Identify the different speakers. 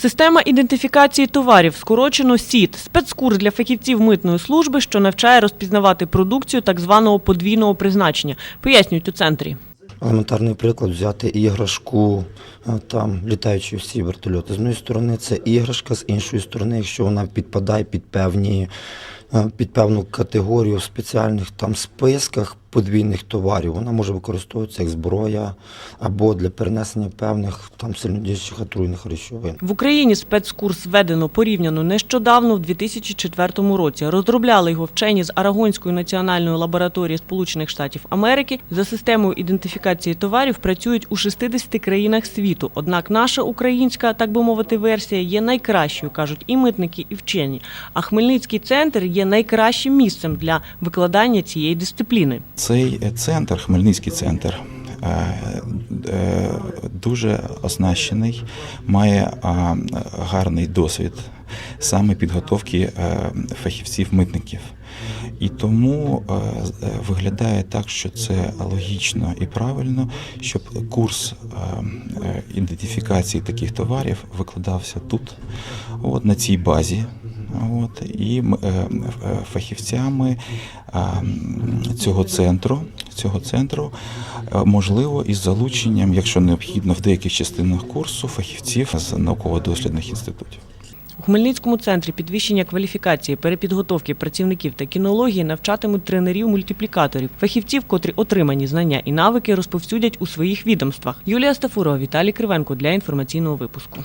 Speaker 1: Система ідентифікації товарів, скорочено СІД, спецкурс для фахівців митної служби, що навчає розпізнавати продукцію так званого подвійного призначення. Пояснюють у центрі.
Speaker 2: Елементарний приклад взяти іграшку, там літаючі всі вертольоти. З однієї сторони це іграшка, з іншої сторони, якщо вона підпадає під певні під певну категорію в спеціальних там списках подвійних товарів, вона може використовуватися як зброя або для перенесення певних там сильнодіючих отруйних речовин.
Speaker 1: В Україні спецкурс введено порівняно нещодавно, в 2004 році. Розробляли його вчені з Арагонської національної лабораторії Сполучених Штатів Америки. За системою ідентифікації товарів працюють у 60 країнах світу. Однак наша українська, так би мовити, версія є найкращою, кажуть і митники, і вчені. А Хмельницький центр є найкращим місцем для викладання цієї дисципліни.
Speaker 3: Цей центр, Хмельницький центр, е, е, дуже оснащений, має гарний досвід саме підготовки е, фахівців-митників. І тому е, е, виглядає так, що це логічно і правильно, щоб курс е, ідентифікації таких товарів викладався тут, от, на цій базі. От, і фахівцями цього центру, цього центру можливо із залученням, якщо необхідно, в деяких частинах курсу фахівців з науково-дослідних інститутів.
Speaker 1: У Хмельницькому центрі підвищення кваліфікації, перепідготовки працівників та кінології навчатимуть тренерів-мультиплікаторів, фахівців, котрі отримані знання і навики розповсюдять у своїх відомствах. Юлія Стафурова, Віталій Кривенко для інформаційного випуску.